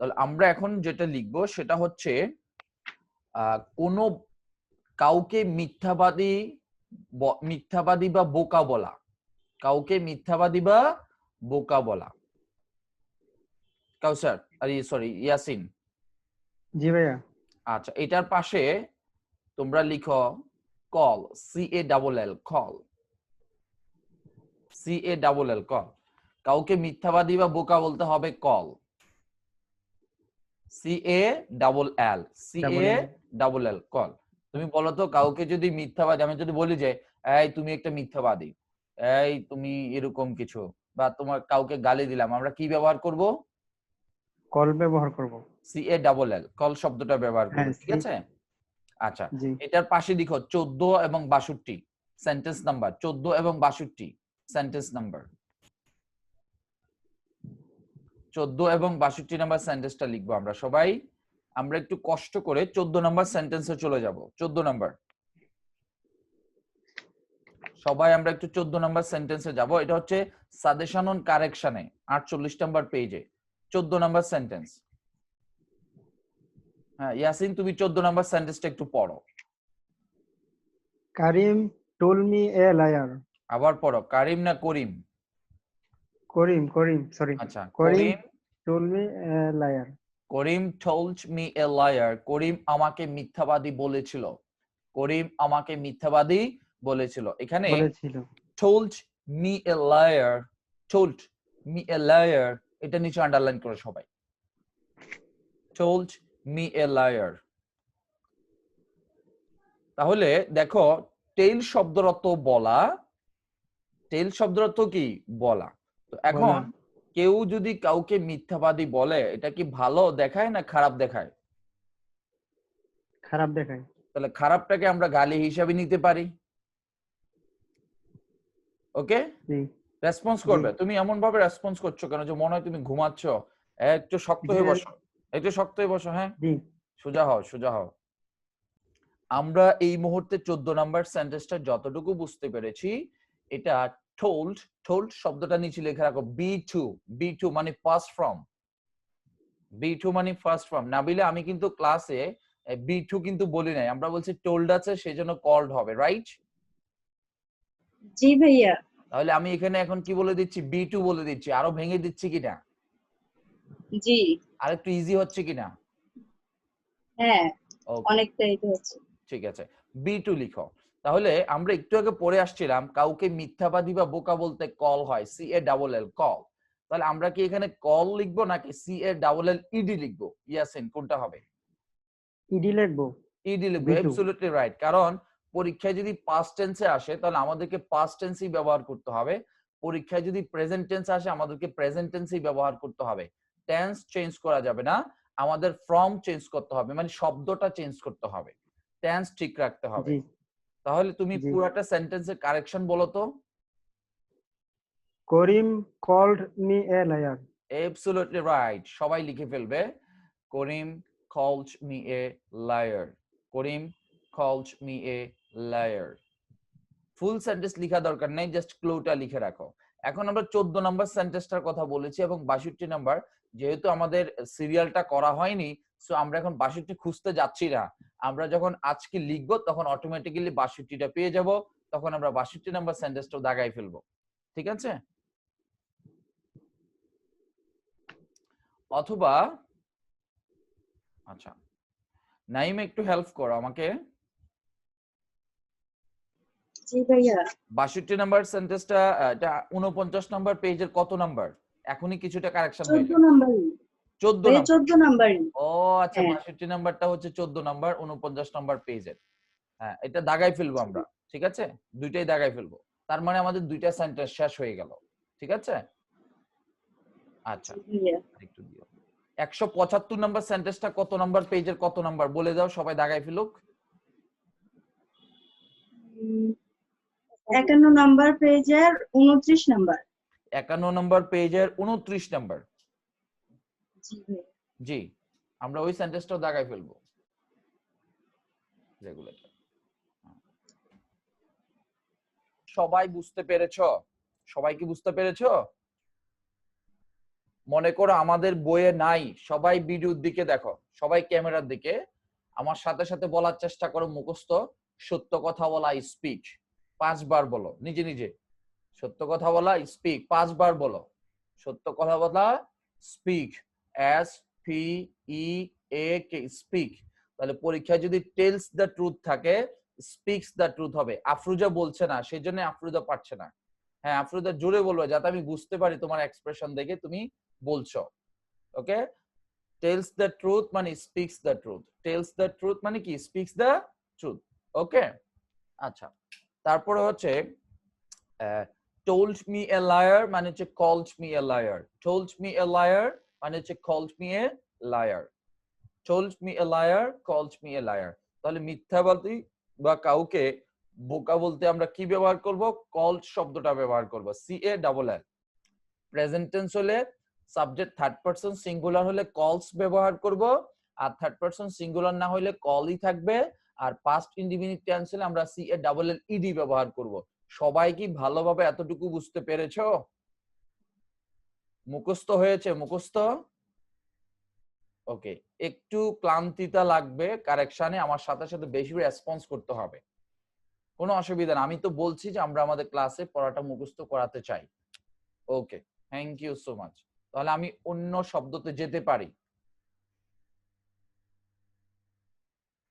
তাহলে আমরা এখন যেটা লিখব সেটা হচ্ছে কোনো কাউকে মিথ্যাবাদী মিথ্যাবাদী বা বোকা বলা। কাউকে মিথ্যাবাদী বা বোকা বলা। কাউসার আরে সরি ইয়াসিন। জি ভাইয়া। আচ্ছা এটার পাশে তোমরা লিখো call C A double L call C A double L call কাউকে মিথ্যাবাদী বা বোকা বলতে হবে call C A double L C A double L call তুমি বলো তো কাউকে যদি মিথ্যাবাদী আমি যদি বলি যে এই তুমি একটা মিথ্যাবাদী এই তুমি এরকম কিছু বা তোমার কাউকে গালি দিলাম আমরা কি ব্যবহার করব? কল ব্যবহার করব। C A double L call শব্দটা ব্যবহার করব হ্যাঁ, ঠিক আছে? আচ্ছা এটার পাশে লিখো চোদ্দ এবং বাষট্টি সেন্টেন্স নাম্বার চোদ্দ এবং বাষট্টি সেন্টেন্স নাম্বার চোদ্দ এবং বাষট্টি নাম্বার সেন্টেন্সটা লিখব আমরা সবাই। আমরা একটু কষ্ট করে চোদ্দ নাম্বার সেন্টেন্সে চলে যাব। চোদ্দ নাম্বার। সবাই আমরা একটু চোদ্দ নাম্বার সেন্টেন্সে যাব। এটা হচ্ছে সাজেশন অন কারেকশনে আটচল্লিশ নাম্বার পেজে চোদ্দ নাম্বার সেন্টেন্স হ্যাঁ ইয়াসিন তুমি চোদ্দ নাম্বার সেন্টেন্সটা একটু পড়ো। Karim told me a liar আবার পড়ো কারিম না করিম? করিম করিম সরি আচ্ছা Karim. Told me a liar Karim told me a liar. Karim আমাকে মিথ্যাবাদী বলেছিল। করিম আমাকে মিথ্যাবাদী বলেছিল। এখানে told me a liar told me a liar এটা নিচে আন্ডারলাইন করো সবাই। told me a liar তাহলে দেখো টেল শব্দের অর্থ বলা টেল শব্দের অর্থ কি? বলা। তো এখন কেউ যদি কাউকে মিথ্যাবাদী বলে এটা কি ভালো দেখায় না খারাপ দেখায়? খারাপ দেখায়। তাহলে খারাপটাকে আমরা গালি হিসাবে নিতে পারি। ওকে? রেসপন্স করবে। তুমি এমন ভাবে রেসপন্স করছ কেন যে মনে হয় তুমি ঘুমাচ্ছ? একটু শক্ত হয়ে বসো। একটু শক্ত হয়ে বসো হ্যাঁ? সোজা হও সোজা হও। আমরা এই মুহূর্তে চোদ্দ নাম্বার সেন্টেন্সটা যতটুকু বুঝতে পেরেছি এটা টোল্ড টোল্ড শব্দটা নিচে লিখে রাখো বি টু বি টু মানে ফার্স্ট ফর্ম বি টু মানে ফার্স্ট ফর্ম নাবিলে আমি কিন্তু ক্লাসে বি টু কিন্তু বলি নাই আমরা বলছি টোল্ড আছে সেই জন্য কল্ড হবে রাইট জি ভাইয়া। তাহলে আমি এখানে এখন কি বলে দিচ্ছি? বি টু বলে দিচ্ছি আরও ভেঙে দিচ্ছি কিনা? জি। আর একটু ইজি হচ্ছে কিনা? হ্যাঁ Okay. অনেকটাই তো হচ্ছে। ঠিক আছে বি টু লিখো। তাহলে আমরা একটু আগে পড়ে আসছিলাম কাউকে মিথ্যাবাদী বা বোকা বলতে কল হয় C A double L call তাহলে আমরা কি এখানে কল লিখব নাকি C A double L E লিখব? ইয়াসিন কোনটা হবে? ইডি লিখব। ইডি লিখব অ্যাবসলিউটলি রাইট কারণ পরীক্ষায় যদি পাস্ট টেন্সে আসে তাহলে আমাদেরকে পাস্ট টেন্সই ব্যবহার করতে হবে। পরীক্ষায় যদি প্রেজেন্ট টেন্স আসে আমাদেরকে প্রেজেন্ট টেন্সই ব্যবহার করতে হবে। টেন্স চেঞ্জ করা যাবে না আমাদের ফর্ম চেঞ্জ করতে হবে মানে শব্দটা চেঞ্জ করতে হবে। টেন্স ঠিক রাখতে হবে। তাহলে তুমি। পুরোটা সেন্টেন্সের কারেকশন বলো তো। Karim called me a liar. Absolutely right সবাই লিখে ফেলবে। Karim called me a liar Karim called me a liar. Full sentence লেখা দরকার নাই জাস্ট ক্লোটা লিখে রাখো। এখন আমরা চোদ্দ নম্বর সেন্টেন্সটার কথা বলেছি এবং বাষট্টি নাম্বার যেহেতু আমাদের সিরিয়ালটা করা হয়নি সো আমরা এখন বাষট্টি খুঁজতে যাচ্ছি না। আমরা যখন আজকে লিখব, তখন অটোমেটিক্যালি বাষট্টিটা পেয়ে যাব, তখন আমরা বাষট্টি নাম্বার সেন্টেন্সটা দাগাই ফেলব। ঠিক আছে? অথবা আচ্ছা নাইম একটু হেল্প করো আমাকে। জি ভাইয়া। বাষট্টি নাম্বার সেন্টেন্সটা এটা উনপঞ্চাশ নাম্বার পেজের কত নাম্বার? এখনই কিছুটা কারেকশন হয়ে যাবে। নাম্বারই। চোদ্দ ভাইয়া নাম্বার। চোদ্দ নাম্বারই। ও আচ্ছা হ্যাঁ। বাষট্টি নাম্বারটা হচ্ছে চোদ্দ নাম্বার উনপঞ্চাশ নাম্বার পেজের হ্যাঁ এটা দাগাই ফেলব আমরা ঠিক আছে? দুইটাই দাগাই ফেলব। তার মানে আমাদের দুইটা সেন্টেন্স শেষ হয়ে গেল ঠিক আছে? আচ্ছা একটু দিও। একশো পঁচাত্তর নাম্বার সেন্টেন্সটা কত নাম্বার পেজের কত নাম্বার? বলে দাও সবাই দাগাই ফেলুক। একান্ন নাম্বার পেজের উনত্রিশ নাম্বার। একান্ন নম্বর পেজের উনত্রিশ নাম্বার। জি আমরা ওই সেন্টেন্সটাও দাগাই ফেলব। রেগুলেটর সবাই বুঝতে পেরেছ? সবাই কি বুঝতে পেরেছ? মনে করো আমাদের বইয়ে নাই সবাই ভিডিওর দিকে দেখো সবাই ক্যামেরার দিকে। আমার সাথে সাথে বলার চেষ্টা করো মুখস্থ সত্য কথা বলা স্পিক পাঁচবার বলো, নিজে নিজে। সত্য কথা বলা স্পিক পাঁচবার বলো। সত্য কথা বলা speak S P E A K speak তাহলে পরীক্ষায় যদি টেলস দ্য ট্রুথ থাকে স্পিক্স দ্য ট্রুথ হবে। আফরুজা বলছে না সেই জন্য আফরুজা পারছে না। হ্যাঁ আফরুজা জোরে বলবে, যাতে আমি বুঝতে পারি তোমার এক্সপ্রেশন দেখে তুমি বলছো। ওকে টেলস দ্য ট্রুথ মানে speaks the truth tells the truth মানে কি? স্পিক্স দ্য ট্রুথ ওকে আচ্ছা। তারপরে হচ্ছে টোল্ড মি এ লায়ার মানে হচ্ছে called me a liar told me a liar মানে হচ্ছে called me a liar told me a liar called me a liar তাহলে মিথ্যাবাদী বা কাউকে বোকা বলতে আমরা কি ব্যবহার করব? কল্ড শব্দটা ব্যবহার করব। C A double L present tense হলে সাবজেক্ট থার্ড পারসন সিঙ্গুলার হলে কলস ব্যবহার করব। আর থার্ড পারসন সিঙ্গুলার না হলে কলই থাকবে। আর পাস্ট ইন্ডিফিনিট টেন্স আমরা C A double L E ব্যবহার করব। সবাই কি ভালোভাবে এতটুকু বুঝতে পেরেছ? মুখস্থ হয়েছে? মুখস্থ? ওকে একটু ক্লান্তিতা লাগবে কারেকশনে আমার সাথে সাথে বেশি রেসপন্স করতে হবে। কোনো অসুবিধা না, আমি তো বলছি যে আমরা আমাদের ক্লাসে পড়াটা মুখস্থ করাতে চাই। Okay thank you so much তাহলে আমি অন্য শব্দতে যেতে পারি।